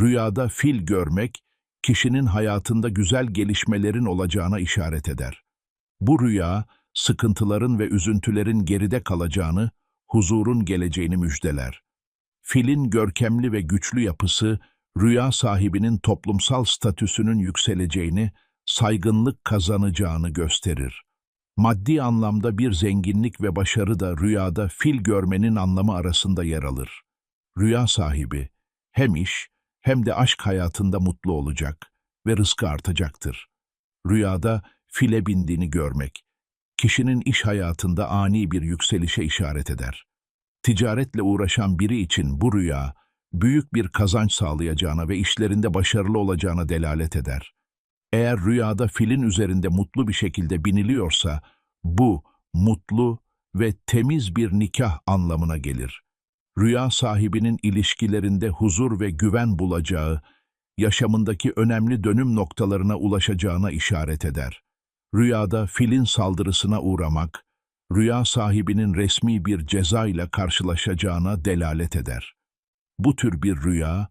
Rüyada fil görmek, kişinin hayatında güzel gelişmelerin olacağına işaret eder. Bu rüya, sıkıntıların ve üzüntülerin geride kalacağını, huzurun geleceğini müjdeler. Filin görkemli ve güçlü yapısı, rüya sahibinin toplumsal statüsünün yükseleceğini, saygınlık kazanacağını gösterir. Maddi anlamda bir zenginlik ve başarı da rüyada fil görmenin anlamı arasında yer alır. Rüya sahibi hem iş hem de aşk hayatında mutlu olacak ve rızkı artacaktır. Rüyada file bindiğini görmek, kişinin iş hayatında ani bir yükselişe işaret eder. Ticaretle uğraşan biri için bu rüya, büyük bir kazanç sağlayacağına ve işlerinde başarılı olacağına delalet eder. Eğer rüyada filin üzerinde mutlu bir şekilde biniliyorsa, bu mutlu ve temiz bir nikah anlamına gelir. Rüya sahibinin ilişkilerinde huzur ve güven bulacağı, yaşamındaki önemli dönüm noktalarına ulaşacağına işaret eder. Rüyada filin saldırısına uğramak, rüya sahibinin resmi bir ceza ile karşılaşacağına delalet eder. Bu tür bir rüya,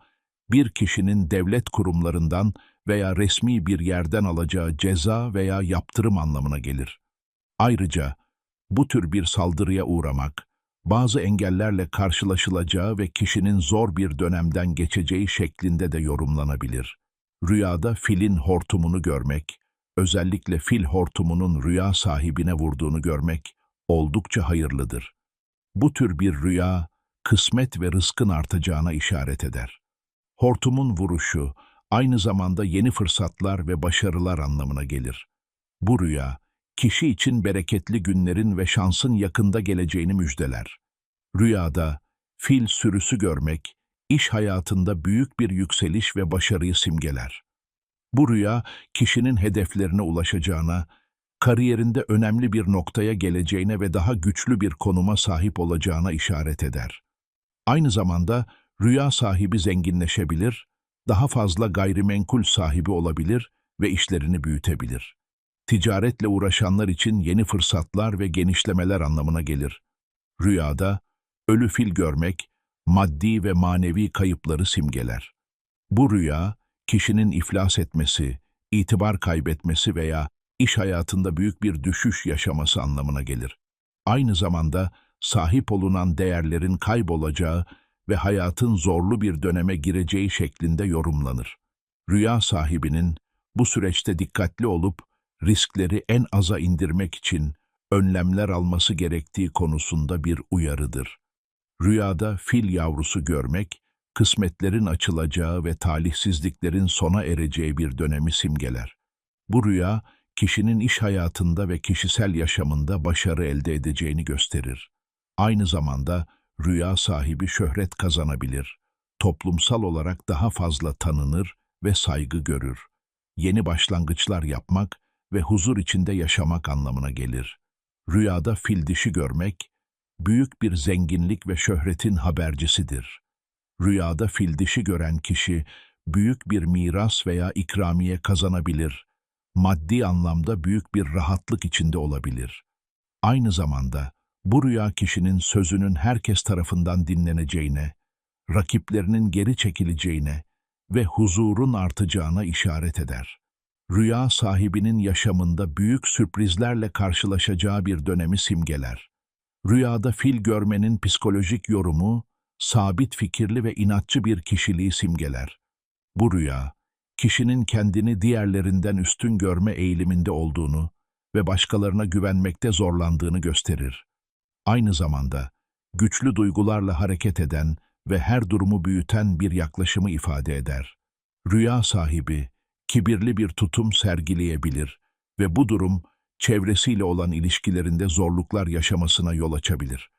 bir kişinin devlet kurumlarından veya resmi bir yerden alacağı ceza veya yaptırım anlamına gelir. Ayrıca bu tür bir saldırıya uğramak, bazı engellerle karşılaşılacağı ve kişinin zor bir dönemden geçeceği şeklinde de yorumlanabilir. Rüyada filin hortumunu görmek, özellikle fil hortumunun rüya sahibine vurduğunu görmek oldukça hayırlıdır. Bu tür bir rüya, kısmet ve rızkın artacağına işaret eder. Hortumun vuruşu, aynı zamanda yeni fırsatlar ve başarılar anlamına gelir. Bu rüya, kişi için bereketli günlerin ve şansın yakında geleceğini müjdeler. Rüyada, fil sürüsü görmek, iş hayatında büyük bir yükseliş ve başarıyı simgeler. Bu rüya, kişinin hedeflerine ulaşacağına, kariyerinde önemli bir noktaya geleceğine ve daha güçlü bir konuma sahip olacağına işaret eder. Aynı zamanda rüya sahibi zenginleşebilir, daha fazla gayrimenkul sahibi olabilir ve işlerini büyütebilir. Ticaretle uğraşanlar için yeni fırsatlar ve genişlemeler anlamına gelir. Rüyada, ölü fil görmek, maddi ve manevi kayıpları simgeler. Bu rüya, kişinin iflas etmesi, itibar kaybetmesi veya iş hayatında büyük bir düşüş yaşaması anlamına gelir. Aynı zamanda sahip olunan değerlerin kaybolacağı ve hayatın zorlu bir döneme gireceği şeklinde yorumlanır. Rüya sahibinin bu süreçte dikkatli olup riskleri en aza indirmek için önlemler alması gerektiği konusunda bir uyarıdır. Rüyada fil yavrusu görmek, kısmetlerin açılacağı ve talihsizliklerin sona ereceği bir dönemi simgeler. Bu rüya, kişinin iş hayatında ve kişisel yaşamında başarı elde edeceğini gösterir. Aynı zamanda rüya sahibi şöhret kazanabilir, toplumsal olarak daha fazla tanınır ve saygı görür. Yeni başlangıçlar yapmak ve huzur içinde yaşamak anlamına gelir. Rüyada fil dişi görmek, büyük bir zenginlik ve şöhretin habercisidir. Rüyada fil dişi gören kişi, büyük bir miras veya ikramiye kazanabilir, maddi anlamda büyük bir rahatlık içinde olabilir. Aynı zamanda, bu rüya kişinin sözünün herkes tarafından dinleneceğine, rakiplerinin geri çekileceğine ve huzurun artacağına işaret eder. Rüya sahibinin yaşamında büyük sürprizlerle karşılaşacağı bir dönemi simgeler. Rüyada fil görmenin psikolojik yorumu, sabit fikirli ve inatçı bir kişiliği simgeler. Bu rüya, kişinin kendini diğerlerinden üstün görme eğiliminde olduğunu ve başkalarına güvenmekte zorlandığını gösterir. Aynı zamanda güçlü duygularla hareket eden ve her durumu büyüten bir yaklaşımı ifade eder. Rüya sahibi, kibirli bir tutum sergileyebilir ve bu durum çevresiyle olan ilişkilerinde zorluklar yaşamasına yol açabilir.